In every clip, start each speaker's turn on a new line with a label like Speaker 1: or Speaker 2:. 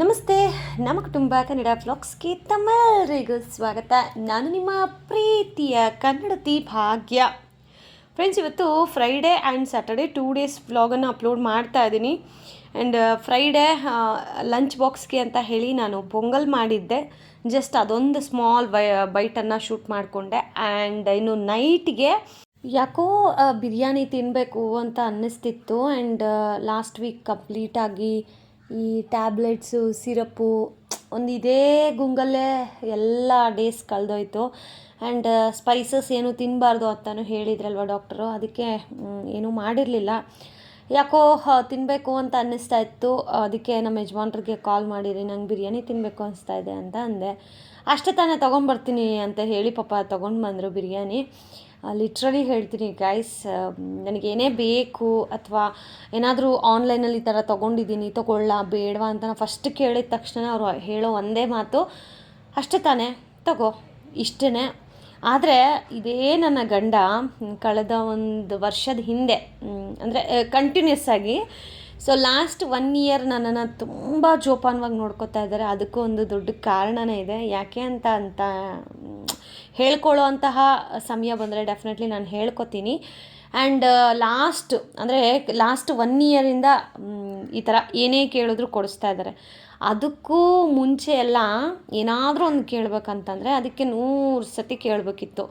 Speaker 1: ನಮಸ್ತೆ, ನಮ್ಮ ಕುಟುಂಬ ಕನ್ನಡ ವ್ಲಾಗ್ಸ್ಗೆ ತಮ್ಮೆಲ್ಲರಿಗೂ ಸ್ವಾಗತ. ನಾನು ನಿಮ್ಮ ಪ್ರೀತಿಯ ಕನ್ನಡತಿ ಭಾಗ್ಯ. ಫ್ರೆಂಡ್ಸ್ ಇವತ್ತು Friday and Saturday two days ವ್ಲಾಗನ್ನು upload ಮಾಡ್ತಾ ಇದ್ದೀನಿ. ಆ್ಯಂಡ್ ಫ್ರೈಡೇ ಲಂಚ್ ಬಾಕ್ಸ್ಗೆ ಅಂತ ಹೇಳಿ ನಾನು ಪೊಂಗಲ್ ಮಾಡಿದ್ದೆ. ಜಸ್ಟ್ ಅದೊಂದು ಸ್ಮಾಲ್ ಬೈ ಬೈಟನ್ನು ಶೂಟ್ ಮಾಡಿಕೊಂಡೆ. ಆ್ಯಂಡ್ ಇನ್ನು ನೈಟ್ಗೆ ಯಾಕೋ ಬಿರಿಯಾನಿ ತಿನ್ನಬೇಕು ಅಂತ ಅನ್ನಿಸ್ತಿತ್ತು. ಆ್ಯಂಡ್ ಲಾಸ್ಟ್ ವೀಕ್ ಕಂಪ್ಲೀಟಾಗಿ ಈ ಟ್ಯಾಬ್ಲೆಟ್ಸು ಸಿರಪ್ಪು ಒಂದು ಇದೇ ಗುಂಗಲ್ಲೇ ಎಲ್ಲ ಡೇಸ್ ಕಳೆದೋಯ್ತು. ಆ್ಯಂಡ್ ಸ್ಪೈಸಸ್ ಏನು ತಿನ್ನಬಾರ್ದು ಅಂತಲೂ ಹೇಳಿದ್ರಲ್ವ ಡಾಕ್ಟರು ಅದಕ್ಕೆ ಏನೂ ಮಾಡಿರಲಿಲ್ಲ. ಯಾಕೋ ತಿನ್ನಬೇಕು ಅಂತ ಅನ್ನಿಸ್ತಾ ಇತ್ತು. ಅದಕ್ಕೆ ನಮ್ಮ ಯಜಮಾನ್ರಿಗೆ ಕಾಲ್ ಮಾಡಿರಿ, ನಂಗೆ ಬಿರಿಯಾನಿ ತಿನ್ನಬೇಕು ಅನಿಸ್ತಾ ಇದೆ ಅಂತ ಅಂದೆ. ಅಷ್ಟೇ ತಾನೇ ತೊಗೊಂಬರ್ತೀನಿ ಅಂತ ಹೇಳಿ ಪಾಪ ತೊಗೊಂಡು ಬಂದರು ಬಿರಿಯಾನಿ. ಲಿಟ್ರಲಿ ಹೇಳ್ತೀನಿ ಗೈಸ್ ನನಗೇನೇ ಬೇಕು ಅಥವಾ ಏನಾದರೂ ಆನ್ಲೈನಲ್ಲಿ ಈ ಥರ ತೊಗೊಂಡಿದ್ದೀನಿ, ತೊಗೊಳ್ಳ, ಬೇಡವಾ ಅಂತ ನಾನು ಫಸ್ಟ್ ಕೇಳಿದ ತಕ್ಷಣ ಅವರು ಹೇಳೋ ಒಂದೇ ಮಾತು, ಅಷ್ಟೇ ತಾನೇ, ತಗೋ ಇಷ್ಟೇ ಆದರೆ ಇದೇ ನನ್ನ ಗಂಡ, ಕಳೆದ ಒಂದು ವರ್ಷದ ಹಿಂದೆ ಅಂದರೆ ಕಂಟಿನ್ಯೂಸ್ ಆಗಿ ಸೊ ಲಾಸ್ಟ್ ಒನ್ ಇಯರ್ ನನ್ನನ್ನು ತುಂಬ ಜೋಪಾನವಾಗಿ ನೋಡ್ಕೋತಾ ಇದ್ದಾರೆ. ಅದಕ್ಕೂ ಒಂದು ದೊಡ್ಡ ಕಾರಣನೇ ಇದೆ. ಯಾಕೆ ಅಂತ ಅಂತ ಹೇಳ್ಕೊಳ್ಳೋ ಅಂತಹ ಸಮಯ ಬಂದರೆ ಡೆಫಿನೆಟ್ಲಿ ನಾನು ಹೇಳ್ಕೊತೀನಿ. ಆ್ಯಂಡ್ ಲಾಸ್ಟ್ ಅಂದರೆ ಲಾಸ್ಟ್ ಒನ್ ಇಯರಿಂದ ಈ ಥರ ಏನೇ ಕೇಳಿದ್ರು ಕೊಡಿಸ್ತಾ ಇದ್ದಾರೆ. ಅದಕ್ಕೂ ಮುಂಚೆ ಎಲ್ಲ ಏನಾದರೂ ಒಂದು ಕೇಳಬೇಕಂತಂದರೆ ಅದಕ್ಕೆ ನೂರು ಸತಿ ಕೇಳಬೇಕಿತ್ತು.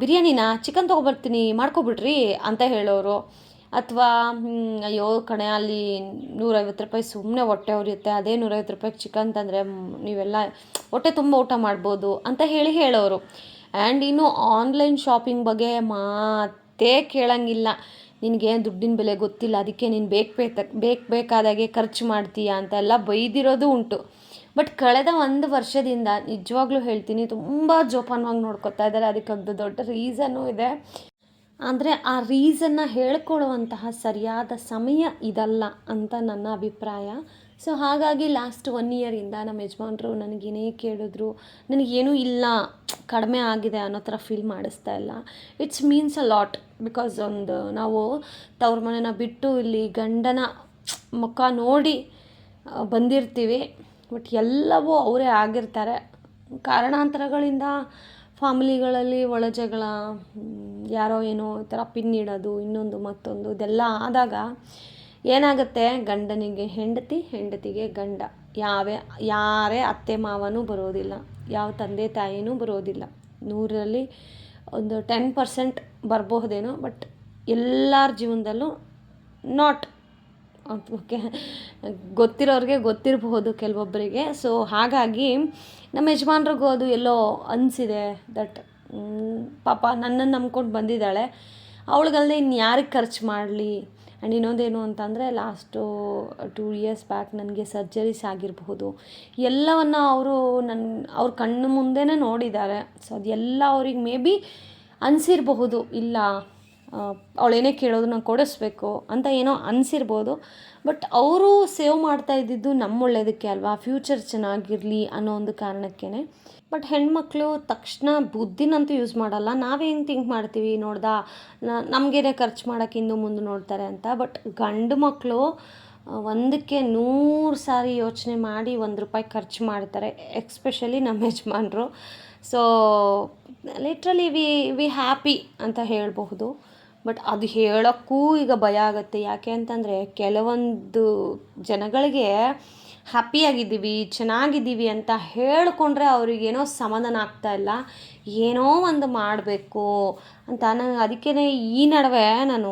Speaker 1: ಬಿರಿಯಾನಿನ ಚಿಕನ್ ತೊಗೊಬರ್ತೀನಿ, ಮಾಡ್ಕೊಬಿಡ್ರಿ ಅಂತ ಹೇಳೋರು. ಅಥವಾ ಅಯ್ಯೋ, ಕಣೆ, ಅಲ್ಲಿ ನೂರೈವತ್ತು ರೂಪಾಯಿ ಸುಮ್ಮನೆ ಹೊಟ್ಟೆ ಉರಿಯುತ್ತೆ, ಅದೇ ನೂರೈವತ್ತು ರೂಪಾಯಿ ಚಿಕನ್ ತಂದರೆ ನೀವೆಲ್ಲ ಹೊಟ್ಟೆ ತುಂಬ ಊಟ ಮಾಡ್ಬೋದು ಅಂತ ಹೇಳಿ ಹೇಳೋರು. ಆ್ಯಂಡ್ ಇನ್ನು ಆನ್ಲೈನ್ ಶಾಪಿಂಗ್ ಬಗ್ಗೆ ಮಾತೇ ಕೇಳಂಗಿಲ್ಲ. ನಿನಗೆ ದುಡ್ಡಿನ ಬೆಲೆ ಗೊತ್ತಿಲ್ಲ, ಅದಕ್ಕೆ ನೀನು ಬೇಕು ಬೇಕು ಬೇಕು ಬೇಕಾದಾಗೆ ಖರ್ಚು ಮಾಡ್ತೀಯ ಅಂತೆಲ್ಲ ಬೈದಿರೋದು ಉಂಟು. ಬಟ್ ಕಳೆದ ಒಂದು ವರ್ಷದಿಂದ ನಿಜವಾಗ್ಲೂ ಹೇಳ್ತೀನಿ, ತುಂಬ ಜೋಪಾನವಾಗಿ ನೋಡ್ಕೊತಾ ಇದ್ದಾರೆ, ಅದಕ್ಕೆ ಒಂದು ದೊಡ್ಡ ರೀಸನ್ನು ಇದೆ. ಅಂದರೆ ಆ ರೀಸನ್ನ ಹೇಳ್ಕೊಳ್ಳುವಂತಹ ಸರಿಯಾದ ಸಮಯ ಇದಲ್ಲ ಅಂತ ನನ್ನ ಅಭಿಪ್ರಾಯ. ಸೊ ಹಾಗಾಗಿ ಲಾಸ್ಟ್ ಒನ್ ಇಯರಿಂದ ನಮ್ಮ ಯಜಮಾನ್ರು ನನಗೇನೇ ಕೇಳಿದ್ರು ನನಗೇನೂ ಇಲ್ಲ, ಕಡಿಮೆ ಆಗಿದೆ ಅನ್ನೋ ಥರ ಫೀಲ್ ಮಾಡಿಸ್ತಾ ಇಲ್ಲ. It's means a lot because ಒಂದು ನಾವು ತವ್ರ ಮನೆನ ಬಿಟ್ಟು ಇಲ್ಲಿ ಗಂಡನ ಮುಖ ನೋಡಿ ಬಂದಿರ್ತೀವಿ. ಬಟ್ ಎಲ್ಲವೂ ಅವರೇ ಆಗಿರ್ತಾರೆ. ಕಾರಣಾಂತರಗಳಿಂದ ಫ್ಯಾಮಿಲಿಗಳಲ್ಲಿ ಒಳ ಜಗಳ ಯಾರೋ ಏನೋ ಈ ಥರ ಪಿನ್ ಇಡೋದು, ಇನ್ನೊಂದು ಮತ್ತೊಂದು, ಇದೆಲ್ಲ ಆದಾಗ ಏನಾಗುತ್ತೆ? ಗಂಡನಿಗೆ ಹೆಂಡತಿ, ಹೆಂಡತಿಗೆ ಗಂಡ. ಯಾವೇ, ಯಾರೇ ಅತ್ತೆ ಮಾವನೂ ಬರೋದಿಲ್ಲ. ಯಾವ ತಂದೆ ತಾಯಿನೂ ಬರೋದಿಲ್ಲ. ನೂರರಲ್ಲಿ ಒಂದು ಟೆನ್ ಪರ್ಸೆಂಟ್ ಬರಬಹುದೇನೋ ಬಟ್ ಎಲ್ಲರ ಜೀವನದಲ್ಲೂ ನಾಟ್ ಓಕೆ, ಗೊತ್ತಿರೋರಿಗೆ ಗೊತ್ತಿರಬಹುದು ಕೆಲವೊಬ್ಬರಿಗೆ. ಸೊ ಹಾಗಾಗಿ ನಮ್ಮ ಯಜಮಾನ್ರಿಗೂ ಅದು ಎಲ್ಲೋ ಅನಿಸಿದೆ ದಟ್ ಪಾಪ ನನ್ನನ್ನು ನಂಬ್ಕೊಂಡು ಬಂದಿದ್ದಾಳೆ. ಅವಳಿಗಲ್ಲದೆ ಇನ್ನು ಯಾರಿಗೆ ಖರ್ಚು ಮಾಡಲಿ? ಆ್ಯಂಡ್ ಇನ್ನೊಂದೇನು ಅಂತಂದರೆ ಲಾಸ್ಟು ಟೂ ಇಯರ್ಸ್ ಬ್ಯಾಕ್ ನನಗೆ ಸರ್ಜರೀಸ್ ಆಗಿರಬಹುದು. ಎಲ್ಲವನ್ನು ಅವರು ನನ್ನ ಅವ್ರ ಕಣ್ಣು ಮುಂದೆನೇ ನೋಡಿದ್ದಾರೆ. ಸೊ ಅದೆಲ್ಲ ಅವ್ರಿಗೆ ಮೇ ಬಿ ಅನಿಸಿರಬಹುದು. ಇಲ್ಲ ಅವಳೇನೇ ಕೇಳೋದು ನಾನು ಕೊಡಿಸ್ಬೇಕು ಅಂತ ಏನೋ ಅನಿಸಿರ್ಬೋದು. ಬಟ್ ಅವರು ಸೇವ್ ಮಾಡ್ತಾ ಇದ್ದಿದ್ದು ನಮ್ಮ ಒಳ್ಳೇದಕ್ಕೆ ಅಲ್ವಾ? ಫ್ಯೂಚರ್ ಚೆನ್ನಾಗಿರಲಿ ಅನ್ನೋ ಒಂದು ಕಾರಣಕ್ಕೇ ಬಟ್ ಹೆಣ್ಮಕ್ಳು ತಕ್ಷಣ ಬುದ್ಧಿನಂತೂ ಯೂಸ್ ಮಾಡಲ್ಲ. ನಾವೇನು ಥಿಂಕ್ ಮಾಡ್ತೀವಿ ನೋಡ್ದಾ? ನಮಗೇನೆ ಖರ್ಚು ಮಾಡೋಕೆ ಹಿಂದೆ ಮುಂದೆ ನೋಡ್ತಾರೆ ಅಂತ. ಬಟ್ ಗಂಡು ಮಕ್ಕಳು ಒಂದಕ್ಕೆ ನೂರು ಸಾರಿ ಯೋಚನೆ ಮಾಡಿ ಒಂದು ರೂಪಾಯಿ ಖರ್ಚು ಮಾಡ್ತಾರೆ ಎಕ್ಸ್ಪೆಷಲಿ ನಮ್ಮ ಯಜಮಾನರು. So literally we we happy ಅಂತ ಹೇಳಬಹುದು. ಬಟ್ ಅದು ಹೇಳೋಕ್ಕೂ ಈಗ ಭಯ ಆಗುತ್ತೆ. ಯಾಕೆ ಅಂತಂದರೆ ಕೆಲವೊಂದು ಜನಗಳಿಗೆ ಹ್ಯಾಪಿಯಾಗಿದ್ದೀವಿ ಚೆನ್ನಾಗಿದ್ದೀವಿ ಅಂತ ಹೇಳಿಕೊಂಡ್ರೆ ಅವ್ರಿಗೇನೋ ಸಮಾಧಾನ ಆಗ್ತಾ ಇಲ್ಲ. ಏನೋ ಒಂದು ಮಾಡಬೇಕು ಅಂತ ನಾನು ಅದಕ್ಕೇ ಈ ನಡುವೆ ನಾನು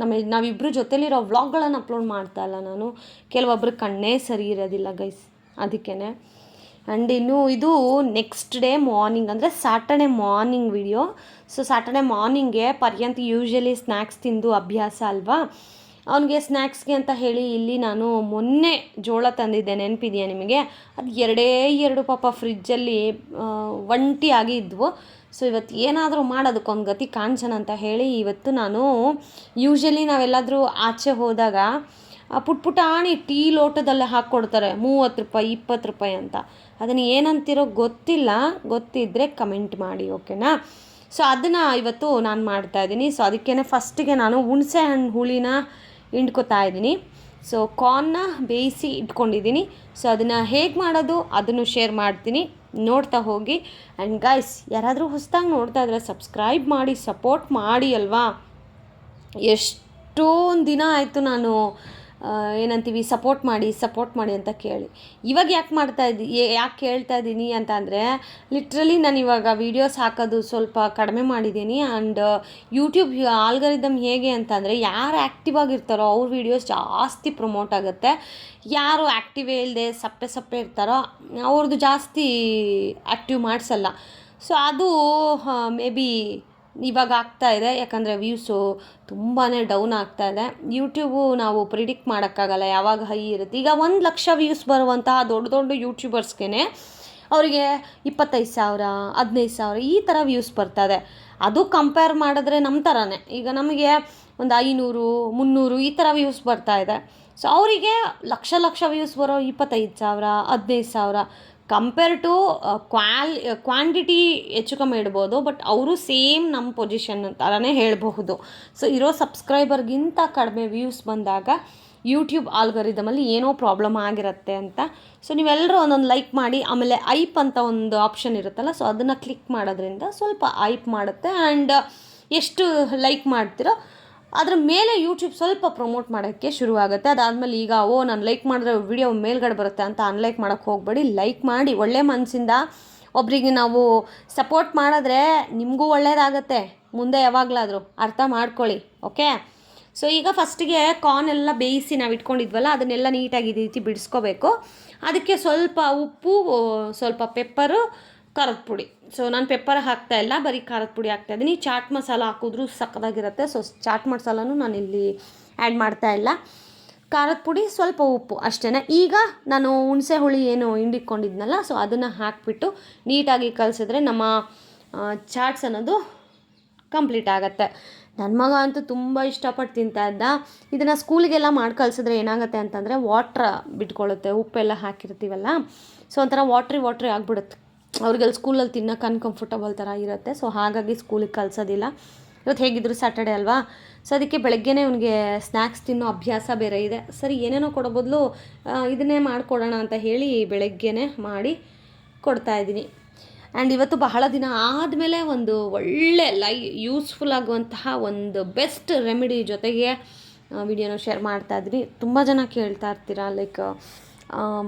Speaker 1: ನಮ್ಮ ನಾವಿಬ್ಬರು ಜೊತೆಲಿರೋ ವ್ಲಾಗ್ಗಳನ್ನು ಅಪ್ಲೋಡ್ ಮಾಡ್ತಾ ಇಲ್ಲ ನಾನು. ಕೆಲವೊಬ್ರಿಗೆ ಕಣ್ಣೇ ಸರಿ ಇರೋದಿಲ್ಲ ಗೈಸ್ ಅದಕ್ಕೇ ಆ್ಯಂಡ್ ಇನ್ನು ಇದು ನೆಕ್ಸ್ಟ್ ಡೇ ಮಾರ್ನಿಂಗ್ ಅಂದರೆ Saturday morning video so Saturday ಮಾರ್ನಿಂಗ್ಗೆ ಪರ್ಯಂತ ಯೂಶ್ವಲಿ ಸ್ನ್ಯಾಕ್ಸ್ ತಿಂದು ಅಭ್ಯಾಸ ಅಲ್ವಾ? ಅವನಿಗೆ ಸ್ನ್ಯಾಕ್ಸ್ಗೆ ಅಂತ ಹೇಳಿ ಇಲ್ಲಿ ನಾನು ಮೊನ್ನೆ ಜೋಳ ತಂದಿದ್ದೆ, ನೆನಪಿದೆಯಾ ನಿಮಗೆ? ಅದು ಎರಡೇ ಎರಡು ಪಾಪ ಫ್ರಿಜ್ಜಲ್ಲಿ ಒಂಟಿ ಇದ್ವು. ಸೊ ಇವತ್ತು ಏನಾದರೂ ಮಾಡೋದಕ್ಕೊಂದು ಗತಿ ಕಾಣಿಸೋಣ ಅಂತ ಹೇಳಿ ಇವತ್ತು ನಾನು ಯೂಶ್ವಲಿ ನಾವೆಲ್ಲಾದರೂ ಆಚೆ ಹೋದಾಗ ಪುಟ್ ಪುಟಾಣಿ ಟೀ ಲೋಟದಲ್ಲೇ ಹಾಕ್ಕೊಡ್ತಾರೆ. ಮೂವತ್ತು ರೂಪಾಯಿ, ಇಪ್ಪತ್ತು ರೂಪಾಯಿ ಅಂತ. ಅದನ್ನು ಏನಂತಿರೋ ಗೊತ್ತಿಲ್ಲ. ಗೊತ್ತಿದ್ದರೆ ಕಮೆಂಟ್ ಮಾಡಿ, ಓಕೆನಾ? ಸೊ ಅದನ್ನು ಇವತ್ತು ನಾನು ಮಾಡ್ತಾ ಇದ್ದೀನಿ. ಸೊ ಅದಕ್ಕೇ ಫಸ್ಟಿಗೆ ನಾನು ಹುಣಸೆ ಹಣ್ಣು ಹುಳಿನ ಹಿಂಡ್ಕೊತಾ ಇದ್ದೀನಿ. ಸೊ ಕಾರ್ನ್ನ ಬೇಯಿಸಿ ಇಟ್ಕೊಂಡಿದ್ದೀನಿ. ಸೊ ಅದನ್ನು ಹೇಗೆ ಮಾಡೋದು ಅದನ್ನು ಶೇರ್ ಮಾಡ್ತೀನಿ. ನೋಡ್ತಾ ಹೋಗಿ. ಆ್ಯಂಡ್ ಗೈಸ್ ಯಾರಾದರೂ ಹೊಸ್ದಾಗಿ ನೋಡ್ತಾ ಇದ್ರೆ ಸಬ್ಸ್ಕ್ರೈಬ್ ಮಾಡಿ ಸಪೋರ್ಟ್ ಮಾಡಿ ಅಲ್ವಾ? ಎಷ್ಟೊಂದು ದಿನ ಆಯಿತು ನಾನು ಏನಂತೀವಿ ಸಪೋರ್ಟ್ ಮಾಡಿ ಸಪೋರ್ಟ್ ಮಾಡಿ ಅಂತ ಕೇಳಿ. ಇವಾಗ ಯಾಕೆ ಮಾಡ್ತಾ ಇದ್ದಿ ಯಾಕೆ ಕೇಳ್ತಾ ಇದ್ದೀನಿ ಅಂತ ಅಂದರೆ ಲಿಟ್ರಲಿ ನಾನು ಇವಾಗ ವೀಡಿಯೋಸ್ ಹಾಕೋದು ಸ್ವಲ್ಪ ಕಡಿಮೆ ಮಾಡಿದ್ದೀನಿ ಆ್ಯಂಡ್ ಯೂಟ್ಯೂಬ್ ಆಲ್ಗರಿದಮ್ ಹೇಗೆ ಅಂತಂದರೆ ಯಾರು ಆ್ಯಕ್ಟಿವ್ ಆಗಿರ್ತಾರೋ ಅವ್ರ ವೀಡಿಯೋಸ್ ಜಾಸ್ತಿ ಪ್ರಮೋಟ್ ಆಗುತ್ತೆ. ಯಾರು ಆ್ಯಕ್ಟಿವೇ ಇಲ್ಲದೆ ಸಪ್ಪೆ ಸಪ್ಪೆ ಇರ್ತಾರೋ ಅವ್ರದ್ದು ಜಾಸ್ತಿ ಆ್ಯಕ್ಟಿವ್ ಮಾಡಿಸಲ್ಲ. ಸೊ ಅದು ಮೇ ಬಿ ಇವಾಗ ಆಗ್ತಾ ಇದೆ, ಯಾಕಂದರೆ ವ್ಯೂಸು ತುಂಬಾ ಡೌನ್ ಆಗ್ತಾ ಇದೆ. ಯೂಟ್ಯೂಬು ನಾವು ಪ್ರಿಡಿಕ್ಟ್ ಮಾಡೋಕ್ಕಾಗಲ್ಲ, ಯಾವಾಗ ಹೈ ಇರುತ್ತೆ. ಈಗ ಒಂದು ಲಕ್ಷ ವ್ಯೂಸ್ ಬರುವಂತಹ ದೊಡ್ಡ ದೊಡ್ಡ ಯೂಟ್ಯೂಬರ್ಸ್ಗೇ ಅವರಿಗೆ ಇಪ್ಪತ್ತೈದು ಸಾವಿರ, ಹದಿನೈದು ಸಾವಿರ ಈ ಥರ ವ್ಯೂಸ್ ಬರ್ತದೆ ಅದು ಕಂಪೇರ್ ಮಾಡಿದ್ರೆ ನಮ್ಮ ಥರನೇ ಈಗ ನಮಗೆ ಒಂದು ಐನೂರು, ಮುನ್ನೂರು ಈ ಥರ ವ್ಯೂಸ್ ಬರ್ತಾ ಇದೆ. ಸೊ ಅವರಿಗೆ ಲಕ್ಷ ಲಕ್ಷ ವ್ಯೂಸ್ ಬರೋ ಇಪ್ಪತ್ತೈದು ಸಾವಿರ, ಹದಿನೈದು ಸಾವಿರ. ಕಂಪೇರ್ ಟು ಕ್ವಾಲ್ ಕ್ವಾಂಟಿಟಿ ಹೆಚ್ಚು ಕಮ್ಮಿ ಇಡ್ಬೋದು ಬಟ್ ಅವರು ಸೇಮ್ ನಮ್ಮ ಪೊಸಿಷನ್ ಥರನೇ ಹೇಳಬಹುದು. ಸೊ ಇರೋ ಸಬ್ಸ್ಕ್ರೈಬರ್ಗಿಂತ ಕಡಿಮೆ ವ್ಯೂಸ್ ಬಂದಾಗ ಯೂಟ್ಯೂಬ್ ಆಲ್ಗರಿದಮಲ್ಲಿ ಏನೋ ಪ್ರಾಬ್ಲಮ್ ಆಗಿರುತ್ತೆ ಅಂತ. ಸೊ ನೀವೆಲ್ಲರೂ ಒಂದೊಂದು ಲೈಕ್ ಮಾಡಿ, ಆಮೇಲೆ ಐಪ್ ಅಂತ ಒಂದು ಆಪ್ಷನ್ ಇರುತ್ತಲ್ಲ ಸೊ ಅದನ್ನು ಕ್ಲಿಕ್ ಮಾಡೋದ್ರಿಂದ ಸ್ವಲ್ಪ ಐಪ್ ಮಾಡುತ್ತೆ. ಆ್ಯಂಡ್ ಎಷ್ಟು ಲೈಕ್ ಮಾಡ್ತೀರೋ ಅದ್ರ ಮೇಲೆ ಯೂಟ್ಯೂಬ್ ಸ್ವಲ್ಪ ಪ್ರಮೋಟ್ ಮಾಡೋಕ್ಕೆ ಶುರುವಾಗುತ್ತೆ. ಅದಾದಮೇಲೆ ಈಗ, ಓ, ನಾನು ಲೈಕ್ ಮಾಡಿದ್ರೆ ವಿಡಿಯೋ ಮೇಲ್ಗಡೆ ಬರುತ್ತೆ ಅಂತ ಅನ್ಲೈಕ್ ಮಾಡೋಕ್ಕೆ ಹೋಗಬೇಡಿ. ಲೈಕ್ ಮಾಡಿ, ಒಳ್ಳೆ ಮನಸ್ಸಿಂದ ಒಬ್ಬರಿಗೆ ನಾವು ಸಪೋರ್ಟ್ ಮಾಡಿದ್ರೆ ನಿಮಗೂ ಒಳ್ಳೆಯದಾಗತ್ತೆ ಮುಂದೆ ಯಾವಾಗಲಾದರೂ ಅರ್ಥ ಮಾಡ್ಕೊಳ್ಳಿ ಓಕೆ ಸೊ ಈಗ ಫಸ್ಟಿಗೆ ಕಾರ್ನ್ ಎಲ್ಲ ಬೇಯಿಸಿ ನಾವು ಇಟ್ಕೊಂಡಿದ್ವಲ್ಲ, ಅದನ್ನೆಲ್ಲ ನೀಟಾಗಿ ಈ ರೀತಿ ಬಿಡಿಸ್ಕೋಬೇಕು. ಅದಕ್ಕೆ ಸ್ವಲ್ಪ ಉಪ್ಪು ಸ್ವಲ್ಪ ಪೆಪ್ಪರು ಖಾರದ ಪುಡಿ. ಸೊ ನಾನು ಪೆಪ್ಪರ್ ಹಾಕ್ತಾ ಇಲ್ಲ, ಬರೀ ಖಾರದ ಪುಡಿ ಹಾಕ್ತಾ ಇದ್ದೀನಿ ಚಾಟ್ ಮಸಾಲ ಹಾಕಿದ್ರೂ ಸಕ್ಕದಾಗಿರುತ್ತೆ. ಸೊ ಚಾಟ್ ಮಸಾಲನೂ ನಾನು ಇಲ್ಲಿ ಆ್ಯಡ್ ಮಾಡ್ತಾ ಇಲ್ಲ. ಖಾರದ ಪುಡಿ ಸ್ವಲ್ಪ ಉಪ್ಪು ಅಷ್ಟೇ ಈಗ ನಾನು ಹುಣಸೆ ಹುಳಿ ಏನು ಹಿಂಡಿಕೊಂಡಿದ್ನಲ್ಲ ಸೊ ಅದನ್ನು ಹಾಕಿಬಿಟ್ಟು ನೀಟಾಗಿ ಕಲಿಸಿದ್ರೆ ನಮ್ಮ ಚಾಟ್ಸ್ ಅನ್ನೋದು ಕಂಪ್ಲೀಟ್ ಆಗುತ್ತೆ. ನನ್ನ ಮಗ ಅಂತೂ ತುಂಬ ಇಷ್ಟಪಟ್ಟು ತಿಂತಾ ಇದ್ದ. ಇದನ್ನು ಸ್ಕೂಲಿಗೆಲ್ಲ ಮಾಡಿ ಕಳಿಸಿದ್ರೆ ಏನಾಗುತ್ತೆ ಅಂತಂದರೆ ವಾಟ್ರ್ ಬಿಟ್ಕೊಳ್ಳುತ್ತೆ ಉಪ್ಪೆಲ್ಲ ಹಾಕಿರ್ತೀವಲ್ಲ ಸೊ ಒಂಥರ ವಾಟ್ರಿ ವಾಟ್ರಿ ಆಗಿಬಿಡುತ್ತೆ. ಅವ್ರಿಗೆಲ್ಲ ಸ್ಕೂಲಲ್ಲಿ ತಿನ್ನೋಕೆ ಅನ್ಕಂಫರ್ಟಬಲ್ ಥರ ಇರುತ್ತೆ. ಸೊ ಹಾಗಾಗಿ ಸ್ಕೂಲಿಗೆ ಕಲಿಸೋದಿಲ್ಲ ಇವತ್ತು ಹೇಗಿದ್ರು ಸ್ಯಾಟರ್ಡೆ ಅಲ್ವಾ? ಸೊ ಅದಕ್ಕೆ ಬೆಳಗ್ಗೆನೇ ಅವನಿಗೆ ಸ್ನ್ಯಾಕ್ಸ್ ತಿನ್ನೋ ಅಭ್ಯಾಸ ಬೇರೆ ಇದೆ. ಸರಿ, ಏನೇನೋ ಕೊಡೋ ಬದಲು ಇದನ್ನೇ ಮಾಡಿಕೊಡೋಣ ಅಂತ ಹೇಳಿ ಬೆಳಗ್ಗೆನೇ ಮಾಡಿ ಕೊಡ್ತಾ ಇದ್ದೀನಿ. ಆ್ಯಂಡ್ ಇವತ್ತು ಬಹಳ ದಿನ ಆದಮೇಲೆ ಒಂದು ಒಳ್ಳೆ ಲೈ ಯೂಸ್ಫುಲ್ ಆಗುವಂತಹ ಒಂದು ಬೆಸ್ಟ್ ರೆಮಿಡಿ ಜೊತೆಗೆ ವಿಡಿಯೋನ ಶೇರ್ ಮಾಡ್ತಾ ಇದ್ದೀನಿ. ತುಂಬ ಜನ ಕೇಳ್ತಾ ಇರ್ತೀರ ಲೈಕ್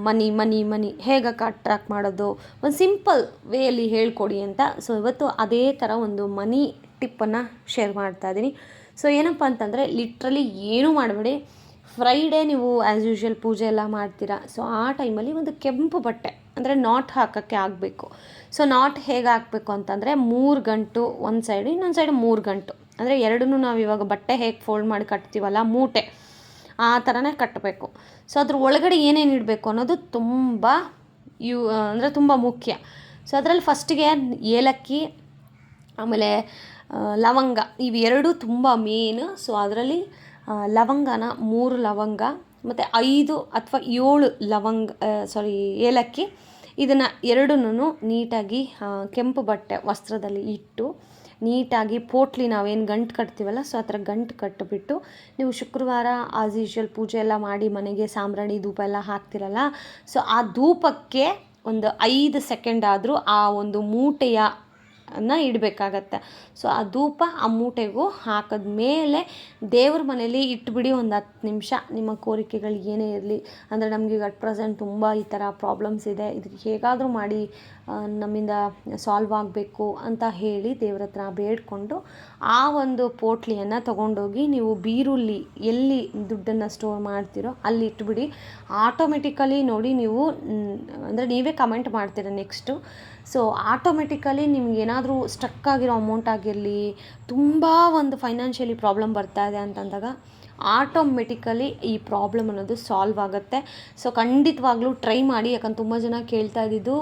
Speaker 1: ಮನಿ ಮನಿ ಮನಿ. ಹೇಗೆ ಅಟ್ರ್ಯಾಕ್ಟ್ ಮಾಡೋದು? ಒಂದು ಸಿಂಪಲ್ ವೇಯಲ್ಲಿ ಹೇಳ್ಕೊಡಿ ಅಂತ. ಸೊ ಇವತ್ತು ಅದೇ ಥರ ಒಂದು ಮನಿ ಟಿಪ್ಪನ್ನು ಶೇರ್ ಮಾಡ್ತಾ ಇದ್ದೀನಿ ಸೊ ಏನಪ್ಪ ಅಂತಂದರೆ ಲಿಟ್ರಲಿ ಏನೂ ಮಾಡಬೇಡಿ. ಫ್ರೈಡೇ ನೀವು ಆ್ಯಸ್ ಯೂಶ್ವಲ್ ಪೂಜೆ ಎಲ್ಲ ಮಾಡ್ತೀರಾ. ಸೊ ಆ ಟೈಮಲ್ಲಿ ಒಂದು ಕೆಂಪು ಬಟ್ಟೆ, ಅಂದರೆ ನಾಟ್ ಹಾಕೋಕ್ಕೆ ಆಗಬೇಕು. ಸೊ ನಾಟ್ ಹೇಗೆ ಹಾಕಬೇಕು ಅಂತಂದರೆ, ಮೂರು ಗಂಟು ಒಂದು ಸೈಡು ಇನ್ನೊಂದು ಸೈಡ್ ಮೂರು ಗಂಟು. ಅಂದರೆ ಎರಡನ್ನೂ ನಾವು ಇವಾಗ ಬಟ್ಟೆ ಹೇಗೆ ಫೋಲ್ಡ್ ಮಾಡಿ ಕಟ್ತೀವಲ್ಲ, ಮೂಟೆ. ಆ ಥರನೇ ಕಟ್ಟಬೇಕು. ಸೊ ಅದ್ರ ಒಳಗಡೆ ಏನೇನು ಇಡಬೇಕು ಅನ್ನೋದು ತುಂಬ ಯು, ಅಂದರೆ ತುಂಬ ಮುಖ್ಯ. ಸೊ ಅದರಲ್ಲಿ ಫಸ್ಟಿಗೆ ಏಲಕ್ಕಿ, ಆಮೇಲೆ ಲವಂಗ. ಇವೆರಡೂ ತುಂಬ ಮೇನ್ ಸೊ ಅದರಲ್ಲಿ ಲವಂಗನ ಮೂರು ಲವಂಗ, ಮತ್ತು ಐದು ಅಥವಾ ಏಳು ಲವಂಗ ಸಾರಿ ಏಲಕ್ಕಿ. ಇದನ್ನು ಎರಡನ್ನೂ ನೀಟಾಗಿ ಕೆಂಪು ಬಟ್ಟೆ ವಸ್ತ್ರದಲ್ಲಿ ಇಟ್ಟು ನೀಟಾಗಿ ಪೋಟ್ಲಿ ನಾವೇನು ಗಂಟು ಕಟ್ತೀವಲ್ಲ, ಸೊ ಆ ಥರ ಗಂಟು ಕಟ್ಟಿಬಿಟ್ಟು ನೀವು ಶುಕ್ರವಾರ ಆಸ್ ಯೂಶ್ವಲ್ ಪೂಜೆ ಎಲ್ಲ ಮಾಡಿ ಮನೆಗೆ ಸಾಂಬ್ರಾಣಿ ಧೂಪ ಎಲ್ಲ ಹಾಕ್ತಿರಲ್ಲ, ಸೊ ಆ ಧೂಪಕ್ಕೆ ಒಂದು ಐದು ಸೆಕೆಂಡ್ ಆದರೂ ಆ ಒಂದು ಮೂಟೆಯ ಇಡಬೇಕಾಗತ್ತೆ. ಸೊ ಆ ಧೂಪ ಆ ಮೂಟೆಗೂ ಹಾಕಿದ್ಮೇಲೆ ದೇವ್ರ ಮನೇಲಿ ಇಟ್ಬಿಡಿ ಒಂದು ಹತ್ತು ನಿಮಿಷ, ನಿಮ್ಮ ಕೋರಿಕೆಗಳು ಏನೇ ಇರಲಿ, ಅಂದರೆ ನಮಗೆ ಈಗ ಅಟ್ ಪ್ರೆಸೆಂಟ್ ತುಂಬ ಈ ಥರ ಪ್ರಾಬ್ಲಮ್ಸ್ ಇದೆ, ಇದಕ್ಕೆ ಹೇಗಾದರೂ ಮಾಡಿ ನಮ್ಮಿಂದ ಸಾಲ್ವ್ ಆಗಬೇಕು ಅಂತ ಹೇಳಿ ದೇವ್ರ ಹತ್ರ ಬೇಡ್ಕೊಂಡು ಆ ಒಂದು ಪೋಟ್ಲಿಯನ್ನು ತೊಗೊಂಡೋಗಿ ನೀವು ಬೀರುಳ್ಳಿ ಎಲ್ಲಿ ದುಡ್ಡನ್ನು ಸ್ಟೋರ್ ಮಾಡ್ತೀರೋ ಅಲ್ಲಿ ಇಟ್ಬಿಡಿ. ಆಟೋಮೆಟಿಕಲಿ ನೋಡಿ ನೀವು ಅಂದರೆ ನೀವೇ ಕಮೆಂಟ್ ಮಾಡ್ತೀರ ನೆಕ್ಸ್ಟು ಸೊ ಆಟೋಮೆಟಿಕಲಿ ನಿಮ್ಗೆ ಏನಾದರೂ ಸ್ಟ್ರಕ್ ಆಗಿರೋ ಅಮೌಂಟ್ ಆಗಿರಲಿ, ತುಂಬ ಒಂದು ಫೈನಾನ್ಷಿಯಲಿ ಪ್ರಾಬ್ಲಮ್ ಬರ್ತಾ ಇದೆ ಅಂತಂದಾಗ ಆಟೋಮೆಟಿಕಲಿ ಈ ಪ್ರಾಬ್ಲಮ್ ಅನ್ನೋದು ಸಾಲ್ವ್ ಆಗುತ್ತೆ. ಸೊ ಖಂಡಿತವಾಗ್ಲೂ ಟ್ರೈ ಮಾಡಿ, ಯಾಕಂದ್ರೆ ತುಂಬ ಜನ ಕೇಳ್ತಾ ಇದ್ದಿದ್ದು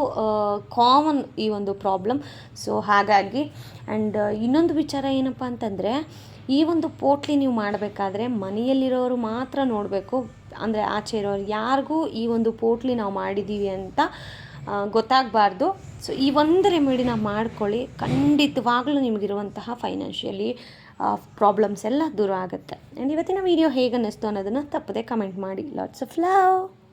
Speaker 1: ಕಾಮನ್ ಈ ಒಂದು ಪ್ರಾಬ್ಲಮ್ ಸೊ ಹಾಗಾಗಿ ಆ್ಯಂಡ್ ಇನ್ನೊಂದು ವಿಚಾರ ಏನಪ್ಪ ಅಂತಂದರೆ, ಈ ಒಂದು ಪೋಟ್ಲಿ ನೀವು ಮಾಡಬೇಕಾದ್ರೆ ಮನೆಯಲ್ಲಿರೋರು ಮಾತ್ರ ನೋಡಬೇಕು. ಅಂದರೆ ಆಚೆ ಇರೋರು ಯಾರಿಗೂ ಈ ಒಂದು ಪೋಟ್ಲಿ ನಾವು ಮಾಡಿದ್ದೀವಿ ಅಂತ ಗೊತ್ತಾಗಬಾರ್ದು. ಸೊ ಈ ಒಂದು ರೆಮಿಡಿನ ಮಾಡ್ಕೊಳ್ಳಿ. ಖಂಡಿತವಾಗ್ಲೂ ನಿಮಗಿರುವಂತಹ ಫೈನಾನ್ಷಿಯಲಿ ಪ್ರಾಬ್ಲಮ್ಸ್ ಎಲ್ಲ ದೂರ ಆಗುತ್ತೆ. ಆ್ಯಂಡ್ ಇವತ್ತಿನ ವೀಡಿಯೋ ಹೇಗೆ ಅನ್ನಿಸ್ತು ಅನ್ನೋದನ್ನು ತಪ್ಪದೆ ಕಮೆಂಟ್ ಮಾಡಿ. Lots of love